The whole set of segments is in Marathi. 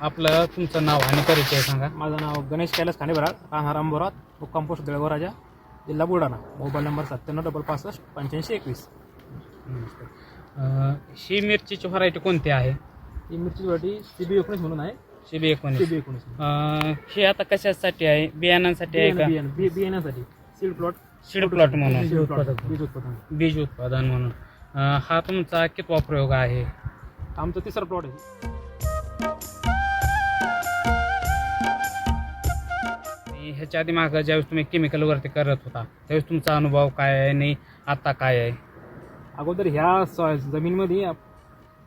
आपलं तुमचं नाव आणि परिचय सांगा. माझं नाव गणेश कैलास खानेबराळ राहणार अंबोरात मुक्काम पोस्ट दळगाव राजा जिल्हा बुलढाणा. मोबाईल नंबर सत्त्याण्णव डबल पासष्ट पंच्याऐंशी एकवीस. अं, ही मिरचीची व्हरायटी कोणती आहे? ही मिरची वाटी सी बी एकोणीस म्हणून आहे. सी एकोणीस. बी एकोणीस अं, हे आता कशासाठी आहे? बियाणांसाठी आहे का? बियाणं बी बियाण्यासाठी. सीड प्लॉट सीड प्लॉट म्हणून. बीज उत्पादन बीज उत्पादन. बीज उत्पादन म्हणून. अं, हा तुमचा कितवा प्रयोग आहे? आमचा तिसरा प्लॉट आहे. ह्याच्या आधी मागं ज्यावेळेस तुम्ही केमिकलवरती करत होता त्यावेळेस तुमचा अनुभव काय आहे आणि आता काय आहे? अगोदर ह्या सॉ- जमीनमध्ये आप-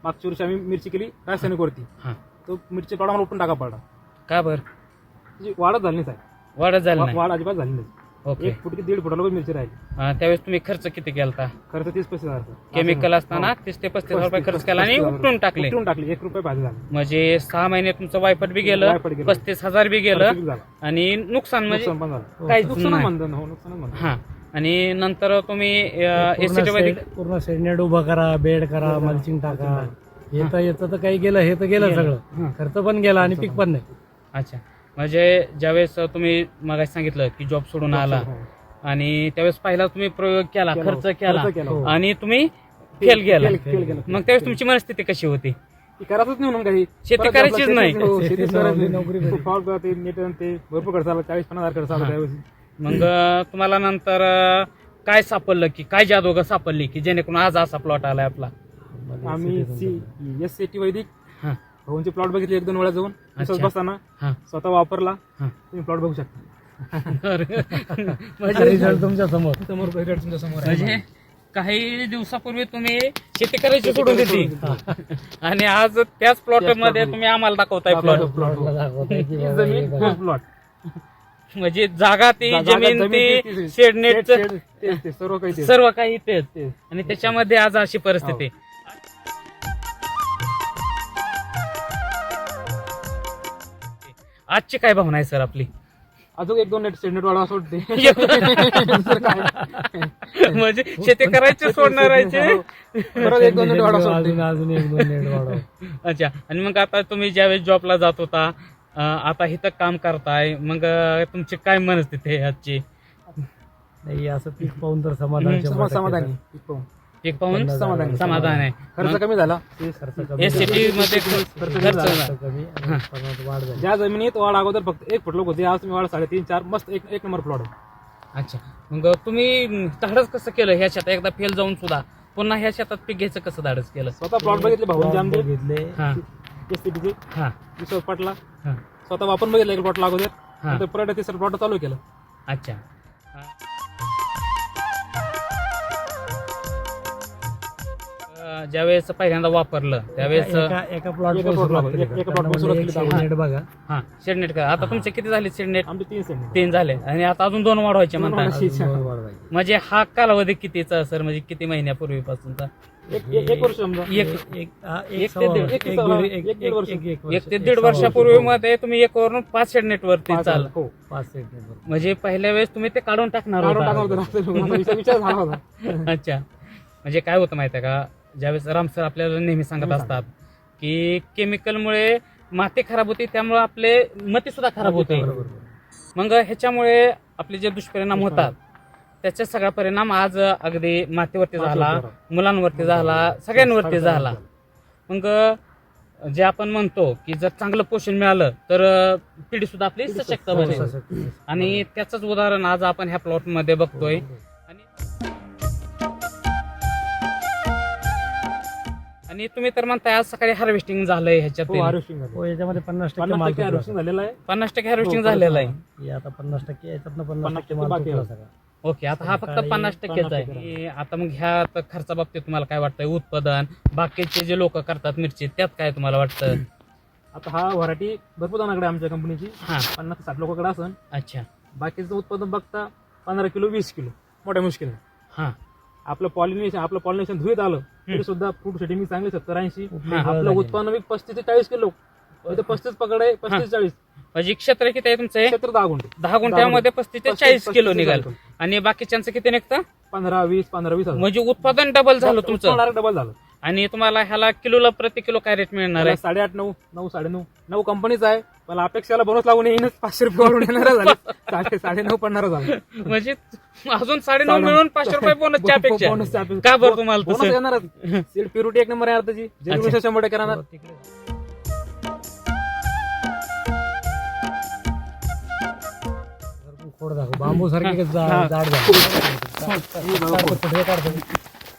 मागच्या वर्षी आम्ही मिरची केली रासायनिकवरती हां. तो मिरची प्लॉट आम्हाला उपटून टाका पडला. का बरं? म्हणजे वाढच झाली नाही साहेब. वाढत झालं वा- नाही. वाढ अजिबात झाली नाही. ओके. एक फुट की दीड फुटाला पण मिरची राहिली. अं, त्यावेळेस तुम्ही खर्च किती केला खर्च तीस पैसे झाला सर. केमिकल असताना हो. तीस ते पस्तीस हजार रुपये खर्च केला आणि पस्तीस हजार उपटून टाकले. उपटून टाकले. एक रुपये भाजी झाला. म्हणजे सहा महिने तुमचं वायपट बी गेलं. पस्तीस हजार बी गेलं झाला. आणि नुकसान म्हणजे नुकसान पण झालं. काहीच नुकसान नाही. म्हणतो हो नुकसान म्हणतो हा. आणि नंतर तुम्ही एसीटी पूर्ण पूर्ण शेडनेट उभा करा बेड करा मल्चिंग टाका. येतं येतं तर काही गेलं हे तर गेलं सगळं. खर्च पण गेला आणि पीक पण नाही. अच्छा. म्हणजे ज्यावेळेस तुम्ही मग सांगितलं की जॉब सोडून आला हो. आणि त्यावेळेस पहिला तुम्ही प्रयोग केला केला. खर्च केला. हो. आणि तुम्ही फेल गेला. मग त्यावेळेस तुमची मनस्थिती कशी होती करायचंच नाही म्हणून काही शेती करायचीच नाही. शेतीच- हो, शेती शेतीच सोडून करायची नोकरी नाही. घरी. फॉल करत ते नेट आणि ते भरपूर खर्च आला चाळीस पन्नास हजार खर्च आला हा. त्यावेळेस मग तुम्हाला नंतर काय सापडलं की काय जादोगा सापडली की जेणेकरून आज असा प्लॉट आलाय आपला आम्ही सी एस सी टी वैदिक हा भाऊंचे प्लॉट बघितले एक दोन वेळा जाऊन. अच्छा. बसताना हा. स्वतः वापरला. हा. तुम्ही प्लॉट बघू शकता. रिझल्ट तुमच्यासमोर. समोर तुमच्यासमोर आहे. म्हणजे काही दिवसापूर्वी तुम्ही शेती करायची सोडून दिली आणि आज त्याच प्लॉट त्याच मध्ये plot तुम्ही आम्हाला दाखवताय प्लॉट plot. प्लॉटला दाखवताय की ही बाबा हे जमीन बघा. प्लॉट म्हणजे जागा ती जागा- जमीन जमीन ती ती- ती- शेडनेट शेड- शेड- सर्व काही सर्व काही तेच. आणि त्याच्यामध्ये आज अशी परिस्थिती. आजची काय भावना आहे सर आपली? अजून एक दोन नेट शेडनेट वाढवा सोडते म्हणजे शेती करायचे सोडणारायचे परत एक दोन नेट वाढवा सोडते अजून एक दोन नेट वाढव. अच्छा आणि मग आता तुम्ही ज्यावेळेस जॉबला जात होता आता इथं काम करताय मग तुमची काय मनस्थिती आहे आजची? नाही असं पीक पाहून तर समाधान समाधानी आहे. पीक पाहून. एक पाहून समाधान समाधान आहे. खर्च कमी झाला? खर्च कमी एसमध्ये खर्च वाढ झाली. ज्या जमिनीत वाढ अगोदर फक्त एक फुट लोक होते आज तुम्ही वाढ साडेतीन चार मस्त एक एक नंबर प्लॉट आहे. अच्छा. मग तुम्ही धाडस कसं केलं? ह्या शेतात एकदा फेल जाऊन सुद्धा पुन्हा ह्या शेतात पीक घ्यायचं कसं धाडस केलं? स्वतः प्लॉट बघितले Plot आमचे बघितले. हा. एस हा. विश्वास पाटला. स्वतः वापरून बघितलं एक प्लॉट हा. नंतर परत तिसरं प्लॉट चालू केलं. अच्छा. ज्यावेळेस पहिल्यांदा वापरलं त्यावेळेस एका एका प्लॉट एका plot ला बघा. एक- एका plot ला सुरुवात केली तर नेट बघा हा शेडनेट का आता तुमचे किती झाले शेडनेट आमचे तीन सेंट तीन झाले आणि आता अजून दोन वाढवायचे. अजून दोन झाली. म्हणजे हा कालावधी कितीचा सर म्हणजे किती महिन्यापूर्वीपासूनचा एक एक एक वर्ष समजा एक एक हा, एक एक ते सव्वा दीड- वर्ष. एक ते एक सव्वा- दीड- एक एक- दीड वर्ष. एक- एक वर्ष. एक ते एक दीड सव्वा वर्षापूर्वी वर्ष. मध्ये तुम्ही एक वरून पाच शेडनेट वरती चाल हो पाच नेटवर. म्हणजे पहिल्या वेळेस तुम्ही ते काढून टाकणार काढून होता. टाकणार होतं ना. विचार विचार झाला होता अच्छा म्हणजे काय होतं माहिती आहे का ज्यावेळेस राम सर आपल्याला नेहमी सांगत असतात की केमिकलमुळे माती खराब होते त्यामुळे आपले मती सुद्धा खराब होते. मग ह्याच्यामुळे आपले जे दुष्परिणाम होतात त्याचा सगळा परिणाम आज अगदी मातीवरती झाला मुलांवरती झाला सगळ्यांवरती झाला. मग जे आपण म्हणतो की जर चांगलं पोषण मिळालं तर पिढी सुद्धा आपली सशक्त बनेल. आणि त्याचंच उदाहरण आज आपण ह्या प्लॉटमध्ये बघतोय. आणि तुम्ही तर म्हणताय आज सकाळी हार्वेस्टिंग झालंय ह्याच्यात हो झालं हो याच्यामध्ये पन्नास टक्के पन्नास माल टक्के तुटला हार्वेस्टिंग झालेलं आहे? पन्नास टक्के हार्वेस्टिंग हो, झालेलं आहे. हे आता पन्नास टक्के याच्यातनं पन्नास पन्नास टक्के टक्के माल बाकी तुटला आहे. सगळा. ओके आता हा फक्त सकाळी पन्नास टक्केच आहे. टक्के आता मग ह्या आता खर्चाबाबतीत तुम्हाला काय वाटतंय? उत्पादन बाकीचे जे लोक करतात मिरची त्यात काय तुम्हाला वाटतं? आता हा व्हरायटी भरपूर जणांकडे आहे आमच्या कंपनीची हा. पन्नास ते साठ लोकांकडे असन. अच्छा. बाकीचं उत्पादन बघता पंधरा किलो वीस किलो. मोठ्या मुश्किल हा. आपलं पॉलिनेशन आपलं पॉलिनेशन धुईत आलं तरी सुद्धा फूड सेटिंग चांगली सत्तर ऐंशी आपलं. उत्पन्न बी पस्तीस ते चाळीस किलो. पस्तीस पकड आहे पस्तीस चाळीस. म्हणजे क्षेत्र किती आहे तुमचं? क्षेत्र दहा गुंठे. दहा गुंठ्यामध्ये पस्तीस ते चाळीस किलो निघाल. आणि बाकीच्यांचं किती निघतं? पंधरा वीस पंधरा वीस म्हणजे उत्पादन डबल झालं तुमचं. डबल झालं. आणि तुम्हाला ह्याला किलोला प्रति किलो काय रेट मिळणार आहे? साडेआठ नऊ नऊ साडेनऊ. नऊ कंपनीच आहे. मला अपेक्षाला बोनस लागून येईनच पाचशे रुपये वाढून येणार झाले साडे साडे नऊ पडणार झालं म्हणजे अजून साडेनऊ मिळून पाचशे रुपये बोनसच्या अपेक्षा बोनसच्या अपेक्षा. का बरं तुम्हाला बोनस तसं येणारच सीट प्युरिटी एक नंबर आहे त्याची जेणेकरून शंभर टक्के राहणार खोड दाखव बांबू सारखे जाड झाड झाले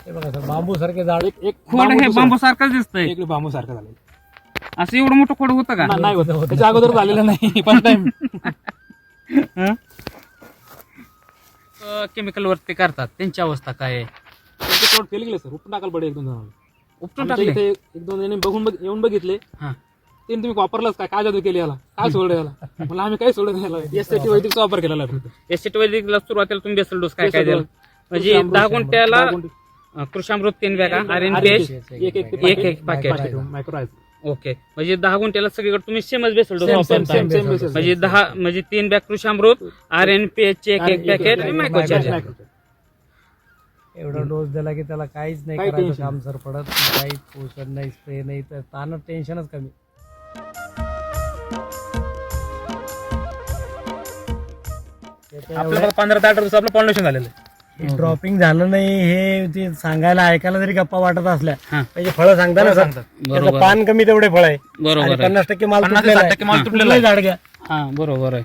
हे बघा सर बांबू सारखे झाड एक एक खोड हे बांबू सारखंच दिसतंय एक बांबू सारखं झालं असं एवढं मोठं खोड होतं का? नाही होत त्याच्या अगोदर झालेलं नाही. फर्स्ट टाइम केमिकल वरती करतात. त्यांची अवस्था काय आहे? प्लॉट फेल गेले सर उपटून टाकायला पडेल एक दोन जणांना. उपटून आमच्या टाकले? इथे एक दोन जणांनी बघून बघ- येऊन बघितले. हा. ते तुम्ही वापरलाच काय? काय जादू केली याला? काय सोडलं याला? मला आम्ही काय सोडलं याला? यासाठी वैदिकचा वापर केलेला आहे फक्त. एस वैदिकला सुरुवातीला तुम्ही बेसल डोस काय काय दिला. म्हणजे दहा गुंठ्याला कृषामृत तीन बॅगा आर एन पी एच एक एक एक एक packet. मायक्रो आहे ओके. म्हणजे दहा गुंठ्याला सगळीकडे तुम्ही सेमच बेसल डोस. म्हणजे दहा म्हणजे तीन bag Krishamrut R N P H एक एक पॅकेट आणि मायक्रो चार्जर Micro. एवढा डोस दिला की त्याला काहीच नाही करायचं काम सर पडत काहीच पोषण नाही स्प्रे नाही तर ताण टेन्शनच कमी. आपल्याला पंधरा ते अठरा दिवस आपलं फाउंडेशन झालेलं आहे. ड्रॉपिंग झालं नाही हे ते सांगायला ऐकायला जरी गप्पा वाटत असल्या हा. म्हणजे फळं सांगता ना सर बरोबर पान कमी तेवढे फळ आहे. बरोबर आहे. पन्नास टक्के माल पन्नास ते तुटलेला साठ टक्के माल आहे. तुटलेला आहे. झाड घ्या. हा बरोबर आहे.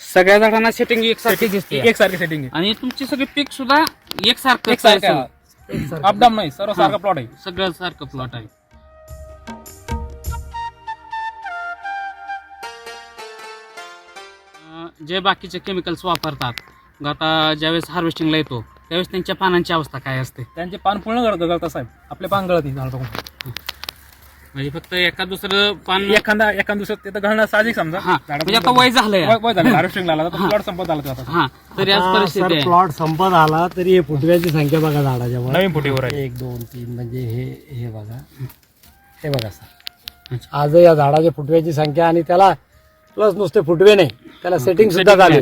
सगळ्या झाडांना सेटिंग एकसारखी दिसते. एक सारखी सेटिंग आणि तुमची सगळी पीक सुद्धा एकसारखं एक सारखं अपडाऊन नाही सर्व सारखा प्लॉट आहे. सगळं सारखं प्लॉट आहे. अं, जे बाकीचे केमिकल्स वापरतात आता ज्यावेळेस हार्वेस्टिंगला येतो त्यावेळेस त्यांच्या पानांची अवस्था काय असते? त्यांचे पान पूर्ण गळत गळतात साहेब. आपले पान गळत नाही झाड बघून म्हणजे फक्त एका दुसरं पान एखादा एखाद दिवसात ते तर घालणं साहजिक समजा. हा म्हणजे आता वय झालंय. वय- वय झालं हार्वेस्टिंग आला तर प्लॉट संपत आला तो आता हा तरी आज परिस्थिती आहे. प्लॉट संपत आला तरी हे फुटव्याची संख्या बघा झाडाच्या वर नवीन फुटीवर आहे. एक दोन तीन म्हणजे हे हे बघा. हे बघा सर. अच्छा. आज या झाडाच्या फुटव्याची संख्या आणि त्याला प्लस नुसते फुटवे नाही. त्याला सेटिंग सुद्धा आहे.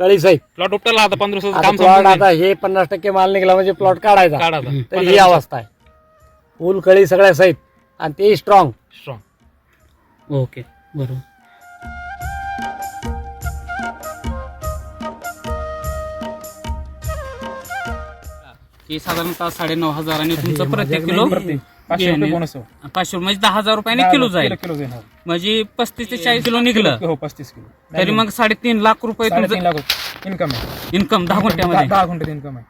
कळी सहित प्लॉट उपटाला आता पंधरा दिवसाचं आता काम प्लॉट संपून आता हे पन्नास टक्के माल निघाला म्हणजे प्लॉट काढायचा. काढा आता. तर ही अवस्था आहे. फुल कळी सगळ्या सहित आणि ते स्ट्रॉंग स्ट्रॉंग ओके बरोबर. की साधारणतः साडे नऊ हजार आणि तुमचं प्रत्येक किलो? पाचशे रुपये हो. पाचशे म्हणजे दहा हजार रुपयाने किलो जाईल. किलो घेणार म्हणजे पस्तीस ते चाळीस किलो निघलं. हो पस्तीस किलो. तरी मग साडेतीन लाख रुपये साडेतीन तुमचं लाख इन्कम आहे. इन्कम दहा दहा गुंठ्यामध्ये. दहा घंटे इन्कम आहे.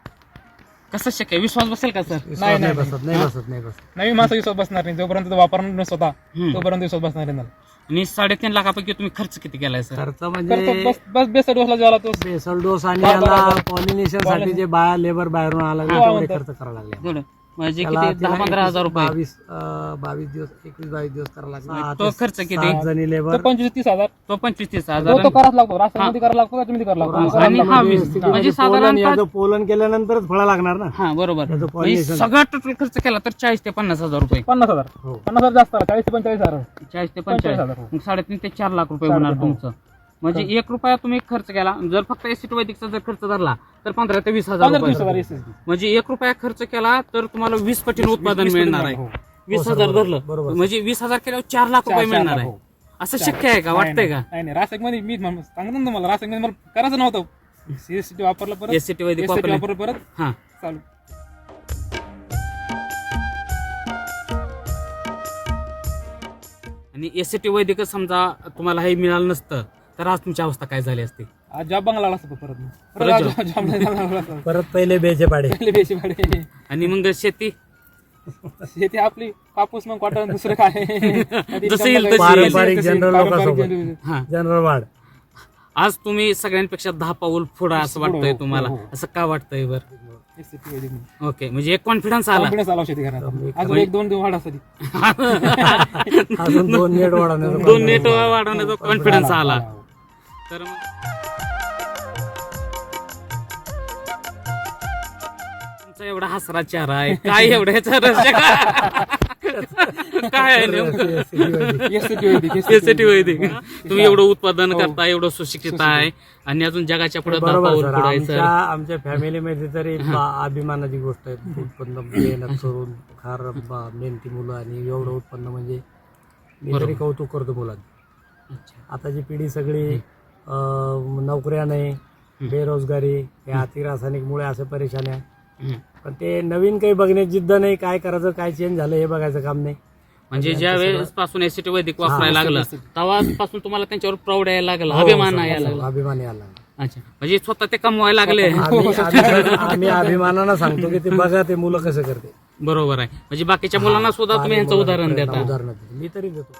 कसं शक्य आहे? विश्वास बसेल का सर? नाही, नाही, बसत नाही बसत नाही बसत. नवीन माणसं विश्वास बसणार नाही. जोपर्यंत तो वापरणार नाही स्वतः हम्म. तोपर्यंत विश्वास बसणार नाही. आणि साडेतीन लाखापैकी तुम्ही खर्च किती केलाय सर? खर्च म्हणजे बस बस बेस्ट डोसला जेवला तो. बेसल डोस आणि याला पॉलिनेशनसाठी जे बाया लेबर बाहेरून आला हा, तेवढे. खर्च करावा लागले. बरं. म्हणजे त्याला किती? दहा पंधरा हजार रुपये. बावीस अं, बावीस दिवस एकवीस बावीस दिवस करावा लागला तो खर्च किती? जणी तो लेबर पंचवीस तीस हजार. तो पंचवीस तीस तो हजार. तो कराच लागतो. राष्ट्रपती करायला लागतो का तुम्ही करायला लागतो? आणि हा वीस म्हणजे साधारणतः याचं पोलन केल्यानंतरच फळं लागणार ना? हा बरोबर. त्याचं म्हणजे pollination. सगळा टोटल खर्च केला तर चाळीस ते पन्नास हजार रुपये. पन्नास हजार. हो. पन्नास हजार जास्त आला चाळीस ते पंचेचाळीस हजार. चाळीस ते पंचेचाळीस. पंचेचाळीस हजार. मग साडेतीन ते चार लाख रुपये होणार. तुमचं. म्हणजे एक रुपया तुम्ही खर्च केला जर फक्त एसीटी वैदिकचा जर खर्च धरला तर पंधरा ते वीस हजार रुपये. म्हणजे एक रुपया खर्च केला तर तुम्हाला वीस पटीने उत्पादन मिळणार आहे. हो. वीस हो, हजार धरलं. म्हणजे वीस हजार केल्यावर चार लाख रुपये मिळणार आहे. हो. असं शक्य आहे का? वाटतंय का? नाही रासायनिकमध्ये मी सांगतो ना तुम्हाला. रासायनिकमध्ये मला करायचं नव्हतं. सीएसटी वापरलं परत. एसीटी वैदिक वापरलं. परत. हा. चालू. आणि एसीटी वैदिक समजा तुम्हाला हे मिळालं नसतं तर आज तुमची अवस्था काय झाली असती? आज जॉब बंगला असतो परत मी. परत परत job. जॉब जॉब लागला असतो. परत पहिले बेचे पाडे पहिले बेशी भाडे आणि मग शेती? शेती आपली कापूस मग कॉटन दुसरं काय? जसं येईल तशी पारंपरिक जनरल लोकांसोबत. जनरल हा. जनरल वाढ. आज तुम्ही सगळ्यांपेक्षा दहा पाऊल पुढं असं पुढं, वाटतंय हो, तुम्हाला? हो, हो. असं का वाटतंय बरं? नाही. ओके म्हणजे एक कॉन्फिडन्स आला. Confidence आला शेती करण्यात अजून एक दोन दिवस वाढ असते अजून दोन नेट वाढवण्याचं दोन नेट वाढवण्याचा कॉन्फिडन्स आला. तर मग तुमचा एवढा हसरा चेहरा आहे. काय एवढ्याचा रहस्य काय? काय आहे नेमकं? SCT वैदिक, यासाठी वैदिक तुम्ही एवढं उत्पादन हो. करता एवढं सुशिक्षित आहे आणि अजून जगाच्या पुढे बरोबर पाऊल सर. पुढे आहे आमच्या सर. आमच्या फॅमिलीमध्ये तरी बा- अभिमानाची गोष्ट आहे. उत्पन्न मेहनत करून फार बा- मेहनती मुलं आणि एवढं उत्पन्न म्हणजे मी तरी कौतुक करतो मुलांचं. आताची पिढी सगळी नोकऱ्या नाही बेरोजगारी हे अति रासायनिकमुळे असे परेशानी आहे. पण ते नवीन काही बघण्याची जिद्द नाही काय करायचं काय चेंज झालं हे बघायचं काम नाही. म्हणजे ज्या वेळेस पासून एसिटी वैदिक वापरायला लागलं तेव्हापासून तुम्हाला त्यांच्यावर प्राऊड यायला लागला अभिमान यायला लागला. हो, अभिमान यायला लागला. अच्छा. म्हणजे स्वतः ते कमवायला लागले. आम्ही आम्ही- आम्ही अभिमानानं सांगतो की ते बघा ते मुलं कसं करते. बरोबर आहे. म्हणजे बाकीच्या मुलांना सुद्धा तुम्ही यांचं उदाहरण देता. उदाहरण मी तरी देतो.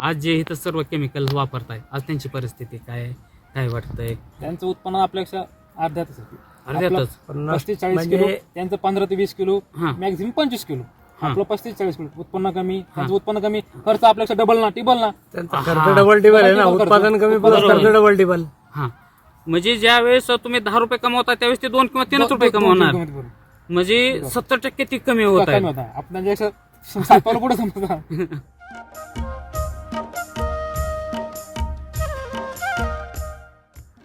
आज जे इथं सर्व केमिकल वापरताय आज त्यांची परिस्थिती काय आहे? काय वाटतंय? त्यांचं उत्पन्न आपल्यापेक्षा अर्ध्यातच आहे. अर्ध्यातच? पन्नास पस्तीस चाळीस म्हणजे- किलो त्यांचं पंधरा ते वीस किलो हा. मॅक्झिमम पंचवीस किलो. हा. आपलं पस्तीस चाळीस किलो उत्पन्न कमी त्यांचं उत्पन्न कमी खर्च आपल्यापेक्षा डबल ना टिबल ना. त्यांचा खर्च डबल टिबल आहे ना. खर्च. उत्पादन कमी खर्च डबल टिबल हा. म्हणजे ज्या वेळेस तुम्ही दहा रुपये कमवता त्यावेळेस ते दोन किंवा तीनच रुपये कमवणार. म्हणजे सत्तर टक्के ती कमी होत कमी आहे. होता आपण कुठे संपत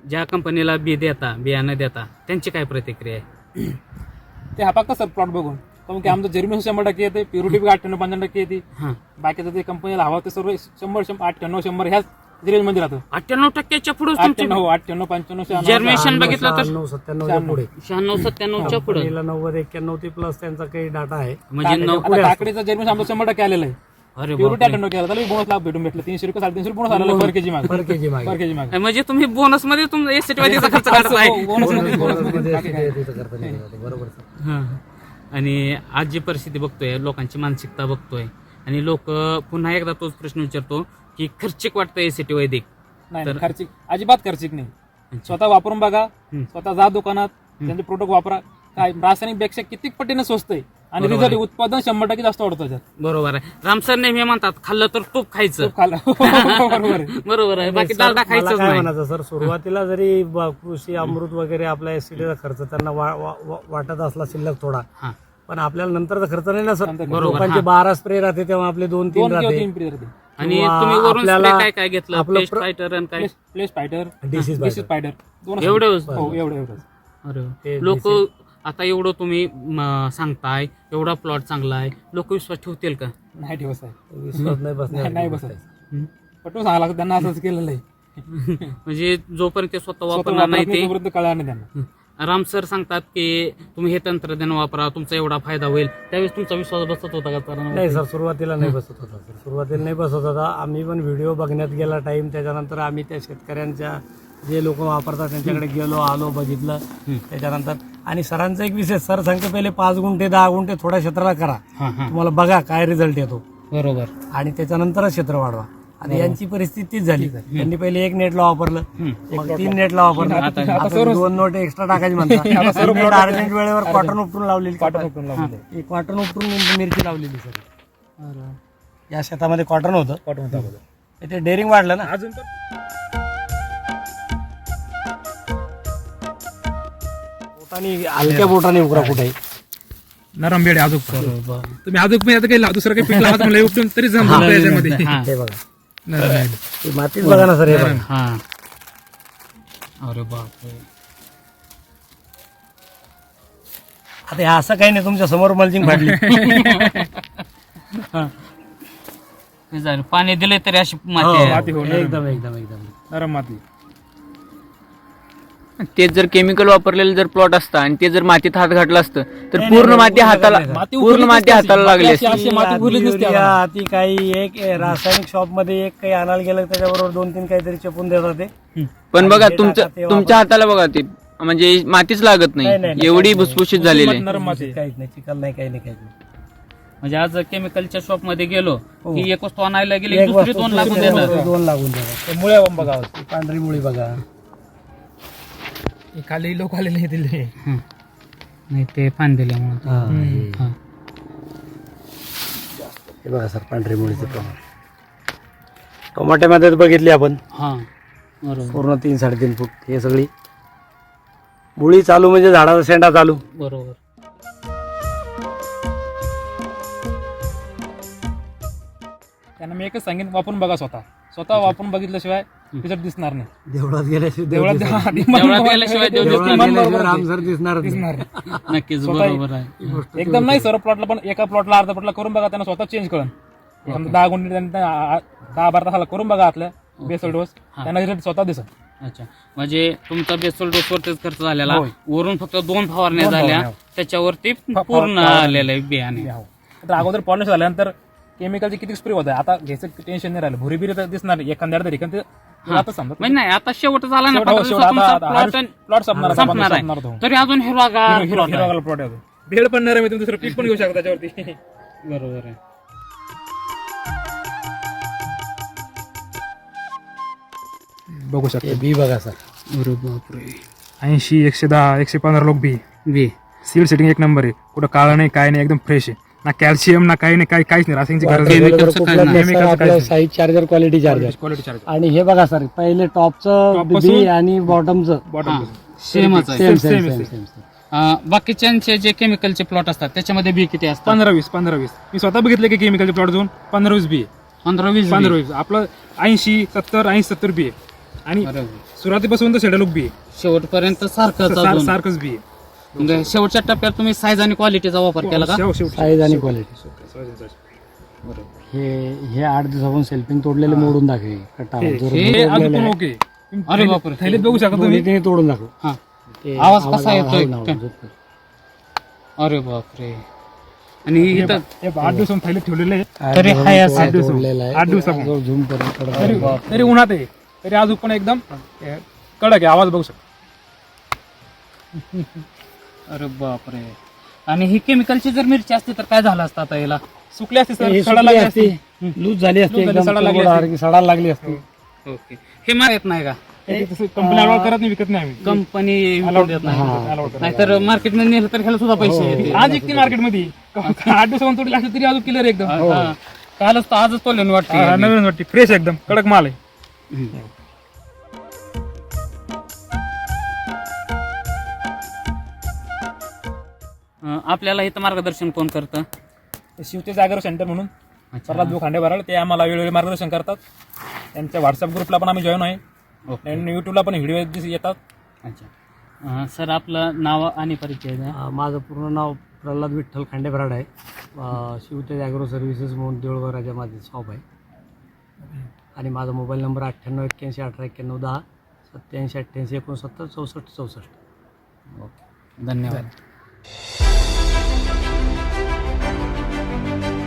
ज्या कंपनीला बी देता बियाणं देता त्यांची काय प्रतिक्रिया आहे? ते हा फक्त सर प्लॉट बघून. कारण की आमचं जर्मिन शंभर टक्के येते प्युरिटी बी अठ्ठ्याण्णव पंच्याण्णव टक्के येते. हा. बाकीचं ते कंपनीला हवा ते सर्व शंभर शंभर अठ्ठ्याण्णव शंभर ह्याच रेंजमध्ये राहतं. अठ्ठ्याण्णव टक्क्याच्या पुढे तुमची अठ्ठ्याण्णव अठ्ठ्याण्णव पंच्याण्णव शहाण्णव जर्मेशन बघितलं तर? शहाण्णव सत्त्याण्णवच्या पुढे. शहाण्णव सत्त्याण्णवच्या पुढे. नव्वद एक्क्याण्णव ते प्लस त्यांचा काही डाटा आहे. म्हणजे नऊ आता काकडीचं आमचं शंभर टक्के आलेलं आहे. अरे प्युरिटी बापरे. अठ्ठ्याण्णव केला त्याला बोनस लाभ भेटून भेटलं. तीनशे रुपये साडेतीनशे रुपये बोनस आलेला पर केजी माग. पर केजी मागे. पर केजी माग. म्हणजे तुम्ही बोनसमध्ये तुम एसटी वादीचा खर्च काढताय. बोनसमध्ये बोनस बोनसमध्ये मध्ये बाकी काय. तिथं करता नाही येत. बरोबर सर. हा. आणि आज जी परिस्थिती बघतोय लोकांची मानसिकता बघतोय आणि लोक पुन्हा एकदा तोच प्रश्न विचारतो की खर्चिक वाटतं एसीटी वैदिक? नाही तर- नाही, खर्चिक अजिबात खर्चिक नाही. स्वतः वापरून बघा हम्म. स्वतः जा दुकानात त्यांचे प्रोडक्ट वापरा. काय रासायनिकपेक्षा किती पटीने स्वस्त आहे? आणि बरोबर रिझल्ट उत्पादन शंभर टक्के जास्त वाढतं त्याच्यात. बरोबर आहे. रामसर नेहमी म्हणतात खाल्लं तर तूप खायचं. खाल्लं. बरोबर आहे. बरोबर आहे. बाकी डालडा मला खायचंच काय नाही. म्हणायचं सर सुरुवातीला जरी ब- कृषी अमृत वगैरे आपला एसटीचा खर्च त्यांना वा- वा- वा- वाटत असला शिल्लक थोडा हा. पण आपल्याला नंतरचा खर्च नाही ना सर. नंतर बरोबर, लोकांचे. बारा स्प्रे राहते तेव्हा आपले दोन तीन दोन किंवा राहते. तीन पिढी राहते. आणि किंवा तुम्ही वरून आपल्याला काय काय घेतलं? आपलं पेस्ट प्र- फायटर आणि काय? प्लेस फायटर फायटर दोन एवढं हो एवढं ते अरे लोक आता एवढं तुम्ही म, सांगताय एवढा प्लॉट चांगला आहे. लोक विश्वास ठेवतील का? नाही ठेवत विश्वास नाही बसणार. नाही नाही बसत. पटवून सांगायला लागतं, त्यांना असंच केलेलं आहे. म्हणजे जोपर्यंत ते स्वतः स्वतः वापरणार नाही वापरत नाही ते तोपर्यंत कळणार नाही त्यांना. राम सर सांगतात की तुम्ही हे तंत्रज्ञान वापरा तुमचा एवढा फायदा होईल. त्यावेळेस तुमचा विश्वास बसत होता का? कारण नाही सर सुरुवातीला नाही बसत होता सर. सुरुवातीला नाही बसत होता. आम्ही पण व्हिडिओ बघण्यात गेला टाइम त्याच्यानंतर आम्ही त्या शेतकऱ्यांच्या जे लोक वापरतात त्यांच्याकडे गेलो आलो बघितलं त्याच्यानंतर आणि सरांचा एक विषय सर सांगते पहिले पाच गुंठे दहा गुंठे थोड्या क्षेत्राला करा. तुम्हाला बघा काय रिझल्ट येतो. बरोबर. आणि त्याच्यानंतरच क्षेत्र वाढवा. आणि यांची परिस्थिती तीच झाली. त्यांनी पहिले एक नेटला वापरलं. मग तीन नेटला वापरलं. आता दोन नोट एक्स्ट्रा टाकायची म्हणतात अर्जंट वेळेवर कॉटन उपटून लावलेली कॉटन उपटून लावलेलं. एक कॉटन उपटून मिरची लावलेली सर या शेतामध्ये कॉटन होतं. कॉटन होतं. ते डेअरिंग वाढलं ना? अजून बोटाने हलक्या बोटाने उकरा कुठे? नरम बेड अजून तुम्ही अजून मी आता काही ला- दुसरं काही पीक लावत म्हणलं उपटून तरी जमतं याच्यामध्ये. हा. हे बघा. नरम बेड. मातीच बघा ना सर हे बघा. हा. अरे बापरे. आता हे असं काही नाही तुमच्यासमोर मल्चिंग फाडली झालं. पाणी दिले तरी अशी हो, माती आहे. माती हो. एकदम एकदम एकदम. नरम माती. तेच जर केमिकल वापरलेलं जर प्लॉट असतं आणि ते जर मातीत हात घातला असतं तर नाही, पूर्ण नाही, माती हाताला माती पूर्ण माती नसते. हाताला लागली माती असती अशी माती आधी भुरलीच नसते युरिया, आम्हाला. आधी काही एक ए, रासायनिक शॉपमध्ये एक काही आणायला गेलं त्याच्याबरोबर दोन तीन काहीतरी चपून देतात ते. पण बघा आणि तुमचं टाका ते तुमच्या हाताला बघा ते म्हणजे मातीच लागत नाही, नाही, नाही नाही, एवढी नाही. भुसभुशीत झालेली आहे. नरम माती. काहीच नाही चिकल नाही काही नाही नाही. म्हणजे आज केमिकलच्या शॉपमध्ये गेलो हो. की एक वस्तू आणायला गेली की एक दुसरी वस्तू दोन लागून दुसरी देतात. दोन लागून देतात. ते मुळ्या बघा पांढरी मुळी बघा. हे खाली लोक आलेले दिले हं. नाही ते पान दिल्यामुळे हा, हे- हा. हे बघा सर पांढरी मुळीचं प्रमाण. टोमॅटोमध्ये बघितली आपण. हा बरोबर. पूर्ण तीन साडेतीन फूट हे सगळी. मुळी चालू म्हणजे झाडाचा शेंडा चालू. बरोबर. त्यांना मी एकच सांगेन वापरून बघा स्वतः. स्वतः वापरून बघितल्याशिवाय रिझल्ट दिसणार नाही. देवळात गेल्याशिवाय देव देवळात दिसणार. देवळात गेल्याशिवाय देव देवळात दिसणार बरोबर गेल्याशिवाय दिसणार नाही. नक्कीच स्वतः- बरोबर आहे. एकदम नाही सर्व प्लॉटला पण एका प्लॉटला अर्धा प्लॉटला करून बघा त्यांना स्वतः चेंज करून समजा दहा गुंडी त्यांनी आ- दहा बारा तासाला करून बघा आतल्या बेसल डोस त्यांना रिझल्ट स्वतः दिसत अच्छा. म्हणजे तुमचा बेसल डोसवरतीच खर्च झालेला. होय. वरून फक्त दोन फवारण्या दोन झाल्या. फवारण्या. त्याच्यावरती पूर्ण फवारण्या. आलेलं आहे बियाणे. तर अगोदर पॉलिश झाल्यानंतर केमिकलचे किती स्प्रे होत आहे? आता घ्यायचं टेन्शन नाही राहिलं. भुरी बिरी तर दिसणार एखाद्या तरी. कारण ते आता समजा म्हणजे नाही आता शेवट झाला ना शेवट- पंधरा शेवट. दिवसात तुमचा आता- आता plot प्लॉट संपणार आता संपणार संपणार तो. आहे तरी अजून हिरवागार हिरो- हिरो- plot आहे. प्लॉट आहे अजून. भेड पण नाही रे, मी तुम्ही दुसरं पीक पण घेऊ शकता त्याच्यावरती. बरोबर आहे. बघू शकता. बी बघा सर. अरे बापरे. ऐंशी एकशे दहा एकशे पंधरा लोक बी. बी. सीड सेटिंग एक नंबर आहे. कुठं काळं नाही काय नाही एकदम फ्रेश आहे. ना कॅल्शियम ना काही नाही काही काहीच नाही. रासायनिकची गरज नाही. chemicals चं काय नाही. Chemicals चं काहीच size charger quality charger quality charge आणि हे बघा सर पहिले टॉपचं बी आणि बॉटमचं बॉटम सेमच आहे सेम सेम सेम अं, बाकीच्यांचे जे केमिकलचे प्लॉट असतात त्याच्यामध्ये बी किती असतात? पंधरा वीस पंधरा वीस. मी स्वतः बघितलं की केमिकलचे प्लॉट जाऊन पंधरा वीस बी आहे पंधरा वीस पंधरा वीस. आपलं ऐंशी सत्तर ऐंशी सत्तर बी आहे आणि सुरुवातीपासून तर शेडा लोक बी आहे शेवटपर्यंत सारखंच सार- अजून. सारखंच बी आहे म्हणजे शेवटच्या टप्प्यात तुम्ही साईज आणि क्वालिटीचा वापर केला का? शेव- साईज आणि क्वालिटी हे हे आठ दिवसापासून सेल्फिंग तोडलेले मोडून दाखवे. हे- हे अजून पण आहे, ओके. अरे बापरे. थैलीत बघू शकता तुम्ही? दोन्ही तोडून दाखव. हा. ते आवाज कसा येतोय? हळू- हळू- हळू- अरे बापरे. आणि हे इथं हे आठ दिवसांनी थैलीत ठेवलेले आहे. आठ तरी दिवसापासून हाय असं आठ दिवसापासून. तोडलेलं आहे. आठ दिवसापासून. जो झूम करून थोडं तरी उन्हात आहे. तरी अजून पण एकदम हे, कडक आहे आवाज बघू शकता. अरे बापरे. आणि ही केमिकलची जर मिरची असती तर काय झालं असतं आता याला? सुकली असते हे सर सडा सुकली लागली असती. असती? लूज झाली असती लूज झाली, एकदम सडा लागली असती. सडायला लागली असती. ओके. हे मला येत नाही का? कंपनी अलाउड करत नाही विकत नाही आम्ही. कंपनी Allowed देत नाही, नाही allowed करत मार्केटमध्ये नेलं तर ह्याला सुद्धा पैसे येते आज एकटी मार्केटमध्ये आठ दिवसांनी तोडली असली तरी अजून क्लिअर एकदम. हा. कालच तर आजच तोडले हा, वाटते नवीन वाटते. फ्रेश एकदम. कडक माल आहे. आपल्याला इथं मार्गदर्शन कोण करतं? शिवते जागर सेंटर म्हणून. प्रल्हाद भाऊ खांडे भराळ ते आम्हाला वेळोवेळी मार्गदर्शन करतात. त्यांच्या व्हॉट्सअप ग्रुपला पण आम्ही जॉईन आहे. ओके. आणि युट्यूबला पण व्हिडिओ येतात. अच्छा. सर आपलं नाव आणि परिचय द्या. माझं पूर्ण नाव प्रल्हाद विठ्ठल खांडेभराड आहे. शिवतेज ॲग्रो सर्व्हिसेस म्हणून देऊळगाव राजा माझे शॉप आहे. आणि माझा मोबाईल नंबर अठ्ठ्याण्णव एक्क्याऐंशी अठरा एक्क्याण्णव दहा सत्याऐंशी अठ्ठ्याऐंशी एकोणसत्तर चौसष्ट चौसष्ट. धन्यवाद. Thank you.